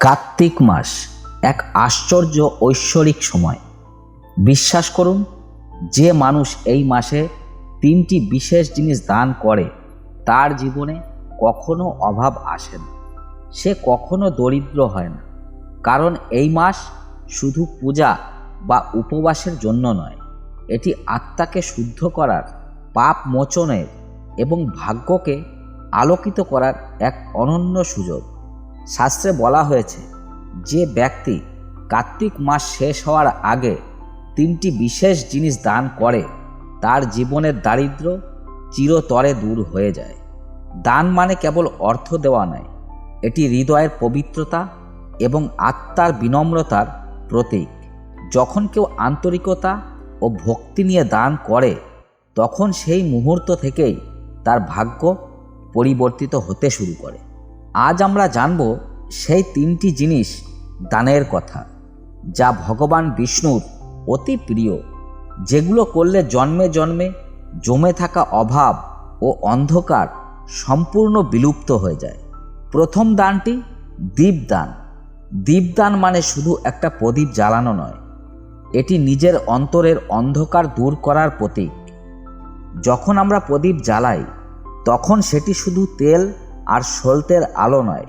কার্তিক মাস এক আশ্চর্য ঐশ্বরিক সময়। বিশ্বাস করুন, যে মানুষ এই মাসে তিনটি বিশেষ জিনিস দান করে, তার জীবনে কখনো অভাব আসে না। সে কখনো দরিদ্র হয় না। কারণ এই মাস শুধু পূজা বা উপবাসের জন্য নয়, এটি আত্মাকে শুদ্ধ করার, পাপ মোচনের এবং ভাগ্যকে আলোকিত করার এক অনন্য সুযোগ। শাস্ত্রে বলা হয়েছে, যে ব্যক্তি কার্তিক মাস শেষ হওয়ার আগে তিনটি বিশেষ জিনিস দান করে, তার জীবনের দারিদ্র চিরতরে দূর হয়ে যায়। দান মানে কেবল অর্থ দেওয়া নয়, এটি হৃদয়ের পবিত্রতা এবং আত্মার বিনম্রতার প্রতীক। যখন কেউ আন্তরিকতা ও ভক্তি নিয়ে দান করে, তখন সেই মুহূর্ত থেকেই তার ভাগ্য পরিবর্তিত হতে শুরু করে। আজ আমরা জানব সেই তিনটি জিনিস দানের কথা, যা ভগবান বিষ্ণুর অতি প্রিয়, যেগুলো করলে জন্মে জন্মে জমে থাকা অভাব ও অন্ধকার সম্পূর্ণ বিলুপ্ত হয়ে যায়। প্রথম দানটি দীপদান। দীপদান মানে শুধু একটা প্রদীপ জ্বালানো নয়, এটি নিজের অন্তরের অন্ধকার দূর করার প্রতীক। যখন আমরা প্রদীপ জ্বালাই, তখন সেটি শুধু তেল আর সলতের আলো নয়,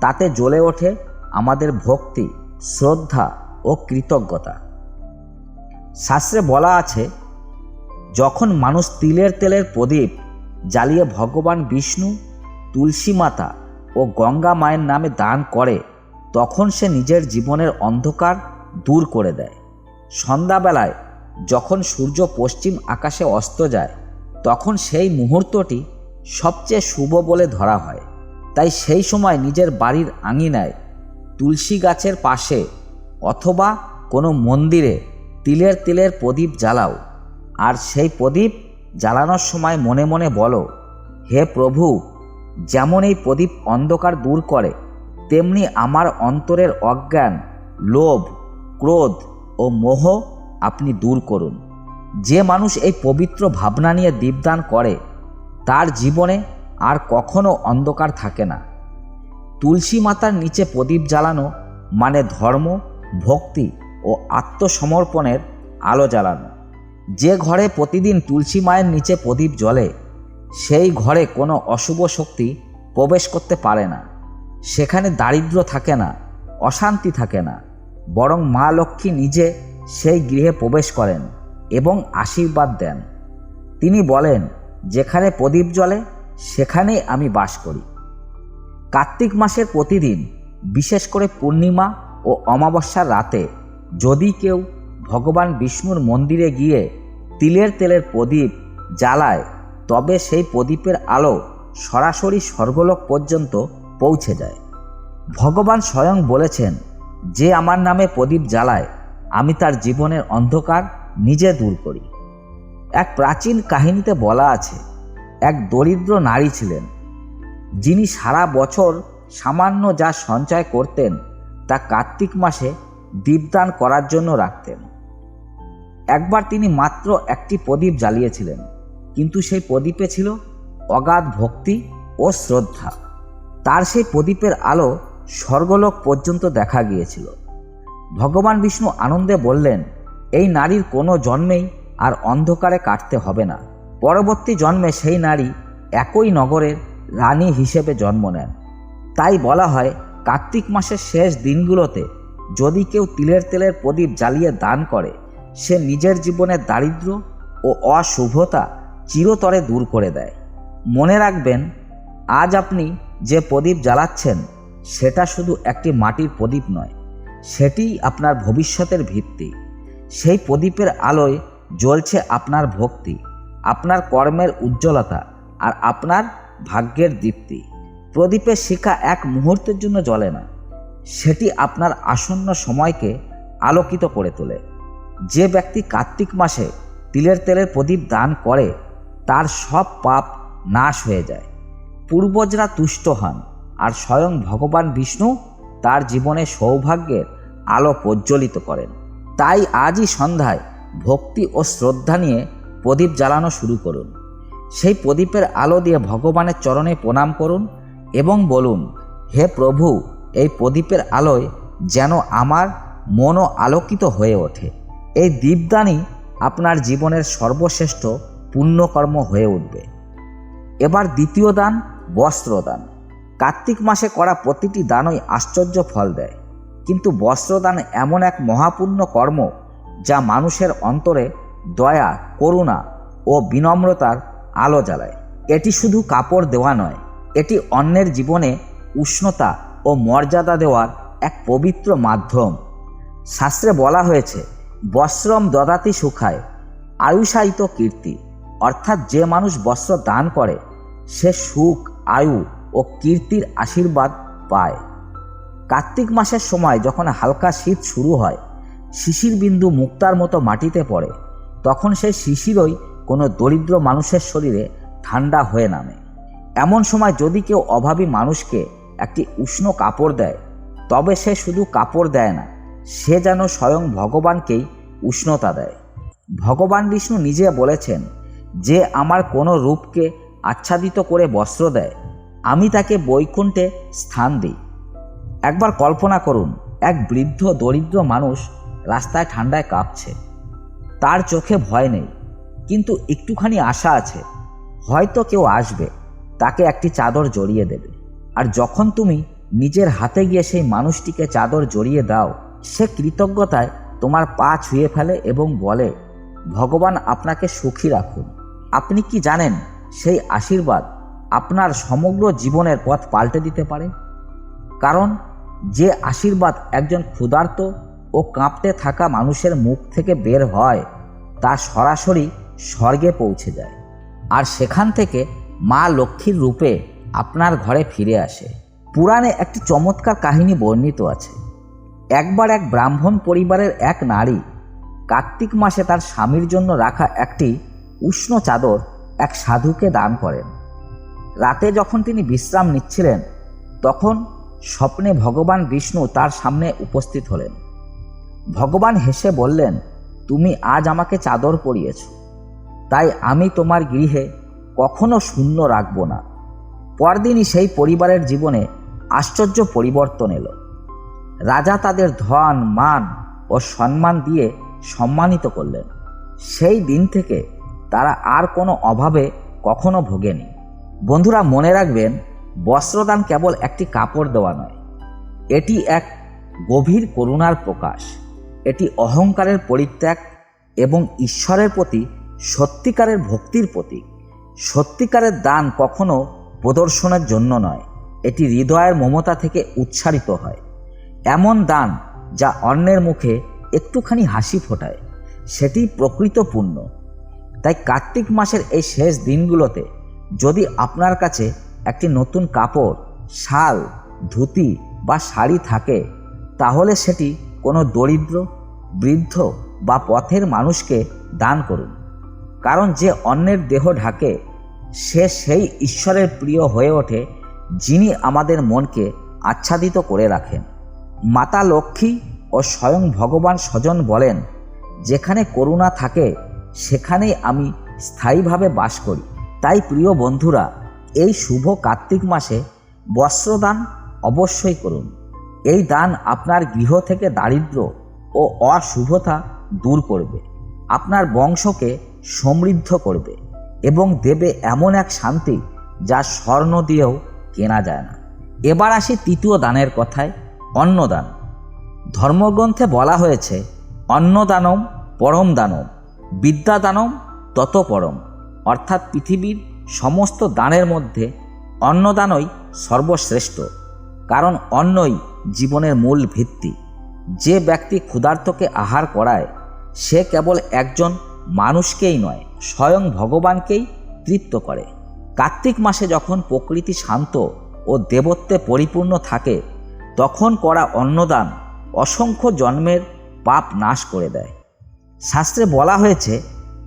তাতে জ্বলে ওঠে আমাদের ভক্তি, শ্রদ্ধা ও কৃতজ্ঞতা। শাস্ত্রে বলা আছে, যখন মানুষ তিলের তেলের প্রদীপ জ্বালিয়ে ভগবান বিষ্ণু, তুলসী মাতা ও গঙ্গা মায়ের নামে দান করে, তখন সে নিজের জীবনের অন্ধকার দূর করে দেয়। সন্ধ্যাবেলায় যখন সূর্য পশ্চিম আকাশে অস্ত যায়, তখন সেই মুহূর্তটি সবচেয়ে শুভ বলে ধরা হয়। তাই সেই সময় নিজের বাড়ির আঙিনায় তুলসী গাছের পাশে অথবা কোনো মন্দিরে তিলের তিলের প্রদীপ জ্বালাও। আর সেই প্রদীপ জ্বালানোর সময় মনে মনে বলো, হে প্রভু, যেমন এই প্রদীপ অন্ধকার দূর করে, তেমনি আমার অন্তরের অজ্ঞান, লোভ, ক্রোধ ও মোহ আপনি দূর করুন। যে মানুষ এই পবিত্র ভাবনা নিয়ে দীপদান করে তার জীবনে আর কখনো অন্ধকার থাকে না। তুলসী মাতার নিচে প্রদীপ জ্বালানো মানে ধর্ম, ভক্তি ও আত্মসমর্পণের আলো জ্বালানো। যে ঘরে প্রতিদিন তুলসী মায়ের নিচে প্রদীপ জ্বলে, সেই ঘরে কোনো অশুভ শক্তি প্রবেশ করতে পারে না। সেখানে দারিদ্র থাকে না, অশান্তি থাকে না, বরং মা লক্ষ্মী নিজে সেই গৃহে প্রবেশ করেন এবং আশীর্বাদ দেন। তিনি বলেন যেখানে প্রদীপ জ্বলে, সেখানেই আমি বাস করি। কার্তিক মাসের প্রতিদিন, বিশেষ করে পূর্ণিমা ও অমাবস্যার রাতে, যদি কেউ ভগবান বিষ্ণুর মন্দিরে গিয়ে তিলের তেলের প্রদীপ জ্বালায়, তবে সেই প্রদীপের আলো সরাসরি স্বর্গলোক পর্যন্ত পৌঁছে যায়। ভগবান স্বয়ং বলেছেন, যে আমার নামে প্রদীপ জ্বালায়, আমি তার জীবনের অন্ধকার নিজে দূর করি। এক প্রাচীন কাহিনীতে বলা আছে, এক দরিদ্র নারী ছিলেন। যিনি সারা বছর সামান্য যা সঞ্চয় করতেন, তা কার্তিক মাসে দীপদান করার জন্য রাখতেন। একবার তিনি মাত্র একটি প্রদীপ জ্বালিয়েছিলেন, কিন্তু সেই প্রদীপে ছিল অগাধ ভক্তি ও শ্রদ্ধা। তার সেই প্রদীপের আলো স্বর্গলোক পর্যন্ত দেখা গিয়েছিল। ভগবান বিষ্ণু আনন্দে বললেন, এই নারীর কোনো জন্মেই আর অন্ধকারে কাটতে হবে না। পরবর্তী জন্মে সেই নারী একই নগরের রানী হিসেবে জন্ম নেন। তাই বলা হয়, কার্তিক মাসের শেষ দিনগুলোতে যদি কেউ তিলের তেলের প্রদীপ জ্বালিয়ে দান করে, সে নিজের জীবনের দারিদ্র ও অশুভতা চিরতরে দূর করে দেয়। মনে রাখবেন, আজ আপনি যে প্রদীপ জ্বালাচ্ছেন, সেটা শুধু একটি মাটির প্রদীপ নয়, সেটিই আপনার ভবিষ্যতের ভিত্তি। সেই প্রদীপের আলোয় জ্বলছে আপনার ভক্তি, আপনার কর্মের উজ্জ্বলতা আর আপনার ভাগ্যের দীপ্তি। প্রদীপের শিখা এক মুহূর্তের জন্য জ্বলে না। সেটি আপনার আসন্ন সময়কে আলোকিত করে তোলে। যে ব্যক্তি কার্তিক মাসে তিলের তেলের প্রদীপ দান করে, তার সব পাপ নাশ হয়ে যায়। পূর্বজরা তুষ্ট হন আর স্বয়ং ভগবান বিষ্ণু তার জীবনে সৌভাগ্যের আলো প্রজ্বলিত করেন। তাই আজই সন্ধ্যায় ভক্তি ও শ্রদ্ধা নিয়ে প্রদীপ জ্বালানো শুরু করুন। সেই প্রদীপের আলো দিয়ে ভগবানের চরণে প্রণাম করুন এবং বলুন, হে প্রভু, এই প্রদীপের আলোয় যেন আমার মনও আলোকিত হয়ে ওঠে। এই দীপদানই আপনার জীবনের সর্বশ্রেষ্ঠ পুণ্যকর্ম হয়ে উঠবে। এবার দ্বিতীয় দান বস্ত্রদান কার্তিক মাসে করা প্রতিটি দানই আশ্চর্য ফল দেয়। কিন্তু বস্ত্রদান এমন এক মহাপুণ্য কর্ম যা মানুষের অন্তরে দয়া, করুণা ও বিনম্রতার আলো জ্বালায়। এটি শুধু কাপড় দেওয়া নয়, এটি অন্যের জীবনে উষ্ণতা ও মর্যাদা দেওয়ার এক পবিত্র মাধ্যম। শাস্ত্রে বলা হয়েছে, বস্ত্রম দদাতি সুখায়, আয়ুষায়িত কীর্তি। অর্থাৎ যে মানুষ বস্ত্র দান করে, সে সুখ, আয়ু ও কীর্তির আশীর্বাদ পায়। কার্তিক মাসের সময় যখন হালকা শীত শুরু হয় শিশির বিন্দু মুক্তার মতো মাটিতে পড়ে, তখন সেই শিশিরই কোনো দরিদ্র মানুষের শরীরে ঠান্ডা হয়ে নামে। এমন সময় যদি কেউ অভাবী মানুষকে একটি উষ্ণ কাপড় দেয়, তবে সে শুধু কাপড় দেয় না, সে যেন স্বয়ং ভগবানকেই উষ্ণতা দেয়। ভগবান বিষ্ণু নিজে বলেছেন, যে আমার কোনো রূপকে আচ্ছাদিত করে বস্ত্র দেয়, আমি তাকে বৈকুণ্ঠে স্থান দিই। একবার কল্পনা করুন, এক বৃদ্ধ দরিদ্র মানুষ রাস্তায় ঠান্ডায় কাঁপছে। তার চোখে ভয় নেই, কিন্তু একটুখানি আশা আছে। হয়তো কেউ আসবে, তাকে একটি চাদর জড়িয়ে দেবে। আর যখন তুমি নিজের হাতে গিয়ে সেই মানুষটিকে চাদর জড়িয়ে দাও, সে কৃতজ্ঞতায় তোমার পা ছুঁয়ে ফেলে এবং বলে, ভগবান আপনাকে সুখী রাখুন। আপনি কি জানেন, সেই আশীর্বাদ আপনার সমগ্র জীবনের পথ পাল্টে দিতে পারে? কারণ যে আশীর্বাদ একজন ক্ষুধার্ত ও কাঁপতে থাকা মানুষের মুখ থেকে বের হয়, তা সরাসরি স্বর্গে পৌঁছে যায়। আর সেখান থেকে মা লক্ষ্মীর রূপে আপনার ঘরে ফিরে আসে। পুরাণে একটি চমৎকার কাহিনী বর্ণিত আছে। একবার এক ব্রাহ্মণ পরিবারের এক নারী কার্তিক মাসে তার স্বামীর জন্য রাখা একটি উষ্ণ চাদর এক সাধুকে দান করেন। রাতে যখন তিনি বিশ্রাম নিচ্ছিলেন, তখন স্বপ্নে ভগবান বিষ্ণু তার সামনে উপস্থিত হলেন। ভগবান হেসে বললেন, তুমি আজ আমাকে চাদর পরিয়েছ। তাই আমি তোমার গৃহে কখনো শূন্য রাখব না। পরদিনই সেই পরিবারের জীবনে আশ্চর্য পরিবর্তন এলো। রাজা তাদের ধন, মান ও সম্মান দিয়ে সম্মানিত করলেন। সেই দিন থেকে তারা আর কোনো অভাবে কখনো ভোগেনি। বন্ধুরা, মনে রাখবেন, বস্ত্রদান কেবল একটি কাপড় দেওয়া নয়, এটি এক গভীর করুণার প্রকাশ। এটি অহংকারের পরিত্যাগ এবং ঈশ্বরের প্রতি, সত্যিকারের ভক্তির প্রতীক সত্যিকারের দান কখনো প্রদর্শনের জন্য নয়। এটি হৃদয়ের মমতা থেকে উচ্চারিত হয়। এমন দান যা অন্যের মুখে একটুখানি হাসি ফোটায় সেটি প্রকৃত পুণ্য। তাই কার্তিক মাসের এই শেষ দিনগুলোতে যদি আপনার কাছে একটি নতুন কাপড়, শাল, ধুতি বা শাড়ি থাকে, তাহলে সেটি কোনো দরিদ্র, বৃদ্ধ বা পথের মানুষকে দান করুন। কারণ যে অন্যের দেহ ঢাকে, সে সেই ঈশ্বরের প্রিয় হয়ে ওঠে, যিনি আমাদের মনকে আচ্ছাদিত করে রাখেন। মাতা লক্ষ্মী ও স্বয়ং ভগবান স্বজন বলেন, যেখানে করুণা থাকে, সেখানেই আমি স্থায়ীভাবে বাস করি। তাই প্রিয় বন্ধুরা, এই শুভ কার্তিক মাসে বস্ত্রদান অবশ্যই করুন। এই দান আপনার গৃহ থেকে দারিদ্র ও অশুভতা দূর করবে। আপনার বংশকে সমৃদ্ধ করবে এবং দেবে এমন এক শান্তি যা স্বর্ণ দিয়েও কেনা যায় না। এবার আসি তৃতীয় দানের কথায়, অন্নদান। ধর্মগ্রন্থে বলা হয়েছে, অন্নদানম পরম দানম, বিদ্যাদানম তত পরম। অর্থাৎ পৃথিবীর সমস্ত দানের মধ্যে অন্নদানই সর্বশ্রেষ্ঠ। কারণ অন্নই জীবনের মূল ভিত্তি। যে ব্যক্তি ক্ষুধার্তকে আহার করায়, সে কেবল একজন মানুষকেই নয়, স্বয়ং ভগবানকেই তৃপ্ত করে। কার্তিক মাসে যখন প্রকৃতি শান্ত ও দেবত্বে পরিপূর্ণ থাকে, তখন করা অন্নদান অসংখ্য জন্মের পাপ নাশ করে দেয়। শাস্ত্রে বলা হয়েছে,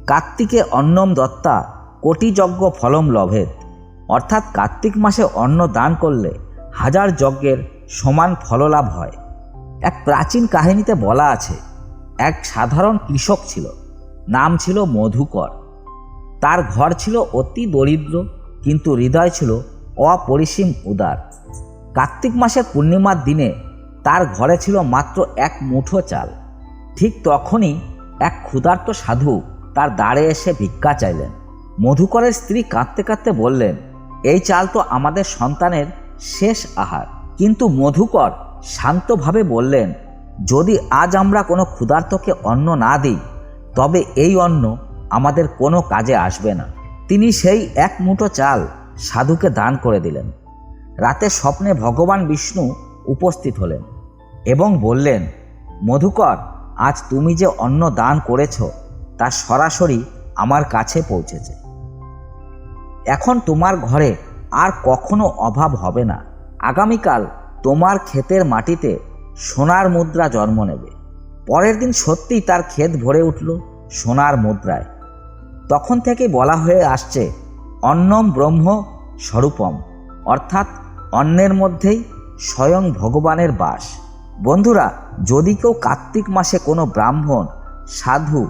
কার্তিকে অন্নম দত্তা কোটিযজ্ঞ ফলম লভেদ অর্থাৎ কার্তিক মাসে অন্ন দান করলে হাজার যজ্ঞের সমান ফললাভ হয়। এক প্রাচীন কাহিনীতে বলা আছে, এক সাধারণ কৃষক ছিল, নাম ছিল মধুকর। তার ঘর ছিল অতি দরিদ্র, কিন্তু হৃদয় ছিল অপরিসীম উদার। কার্তিক মাসের পূর্ণিমার দিনে তার ঘরে ছিল মাত্র এক মুঠো চাল। ঠিক তখনই এক ক্ষুধার্ত সাধু তার দাঁড়ে এসে ভিক্ষা চাইলেন। মধুকরের স্ত্রী কাঁদতে কাঁদতে বললেন, এই চাল তো আমাদের সন্তানের শেষ আহার। কিন্তু মধুকর শান্তভাবে বললেন, যদি আজ আমরা কোনো ক্ষুধার্তকে অন্ন না দিই, তবে এই অন্ন আমাদের কোনো কাজে আসবে না। তিনি সেই এক মুঠো চাল সাধুকে দান করে দিলেন। রাতে স্বপ্নে ভগবান বিষ্ণু উপস্থিত হলেন এবং বললেন, মধুকর, আজ তুমি যে অন্ন দান করেছ, তা সরাসরি আমার কাছে পৌঁছেছে। এখন তোমার ঘরে আর কখনো অভাব হবে না। আগামীকাল তোমার ক্ষেতের মাটিতে সোনার মুদ্রা জন্ম নেবে। পরের দিন সত্যিই তার ক্ষেত ভরে উঠল সোনার মুদ্রায়। তখন থেকে বলা হয়ে আসছে, অন্নম ব্রহ্ম স্বরূপম, অর্থাৎ অন্নের মধ্যেই স্বয়ং ভগবানের বাস। বন্ধুরা, যদি কেউ কার্তিক মাসে কোনো ব্রাহ্মণ, সাধু,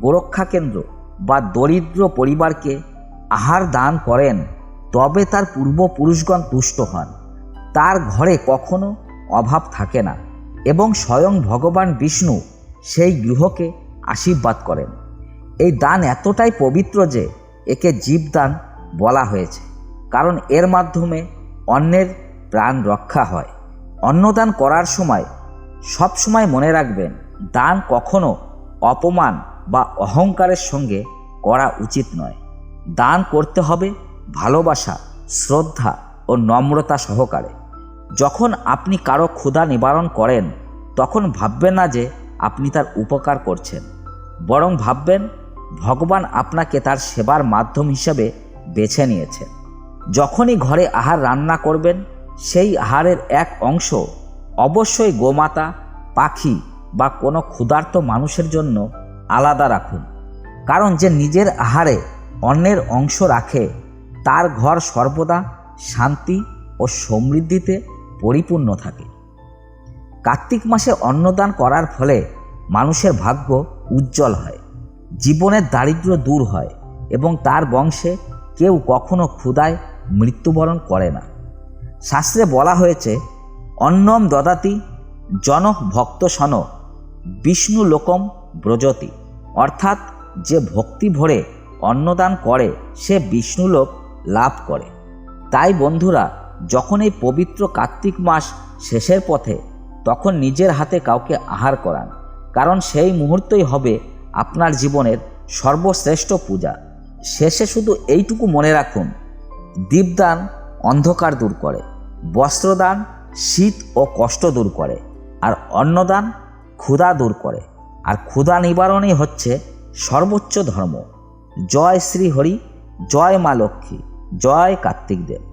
গোরক্ষা কেন্দ্র বা দরিদ্র পরিবারকে আহার দান করেন তবে তার পূর্বপুরুষগণ তুষ্ট হন। তার ঘরে কখনো অভাব থাকে না এবং স্বয়ং ভগবান বিষ্ণু সেই গৃহকে আশীর্বাদ করেন। এই দান এতটাই পবিত্র যে একে জীবদান বলা হয়েছে, কারণ এর মাধ্যমে অন্যের প্রাণ রক্ষা হয়। অন্নদান করার সময় সব সময় মনে রাখবেন, দান কখনো অপমান বা অহংকারের সঙ্গে করা উচিত নয়। দান করতে হবে ভালোবাসা, শ্রদ্ধা ও নম্রতা সহকারে। যখন আপনি কারও ক্ষুধা নিবারণ করেন, তখন ভাববেন না যে আপনি তার উপকার করছেন। বরং ভাববেন, ভগবান আপনাকে তার সেবার মাধ্যম হিসেবে বেছে নিয়েছেন যখনই ঘরে আহার রান্না করবেন, সেই আহারের এক অংশ অবশ্যই গোমাতা, পাখি বা কোনো ক্ষুধার্ত মানুষের জন্য আলাদা রাখুন। কারণ যে নিজের আহারে অন্যের অংশ রাখে তার ঘর সর্বদা শান্তি ও সমৃদ্ধিতে পরিপূর্ণ থাকে। কার্তিক মাসে অন্নদান করার ফলে মানুষের ভাগ্য উজ্জ্বল হয়, জীবনের দারিদ্র দূর হয় এবং তার বংশে কেউ কখনো ক্ষুধায় মৃত্যুবরণ করে না। শাস্ত্রে বলা হয়েছে, অন্নম দদাতি জন ভক্ত সন বিষ্ণু লোকম ব্রজতি। অর্থাৎ যে ভক্তি ভরে অন্নদান করে, সে বিষ্ণুলোক লাভ করে। তাই বন্ধুরা, যখন এই পবিত্র কার্তিক মাস শেষের পথে, তখন নিজের হাতে কাউকে আহার করান। কারণ সেই মুহূর্তই হবে আপনার জীবনের সর্বশ্রেষ্ঠ পূজা। শেষে শুধু এইটুকু মনে রাখুন, দীপদান অন্ধকার দূর করে, বস্ত্রদান শীত ও কষ্ট দূর করে, আর অন্নদান ক্ষুধা দূর করে। আর ক্ষুধা নিবারণই হচ্ছে সর্বোচ্চ ধর্ম। জয় শ্রী হরি জয় মা লক্ষ্মী। জয় কার্তিক দেব।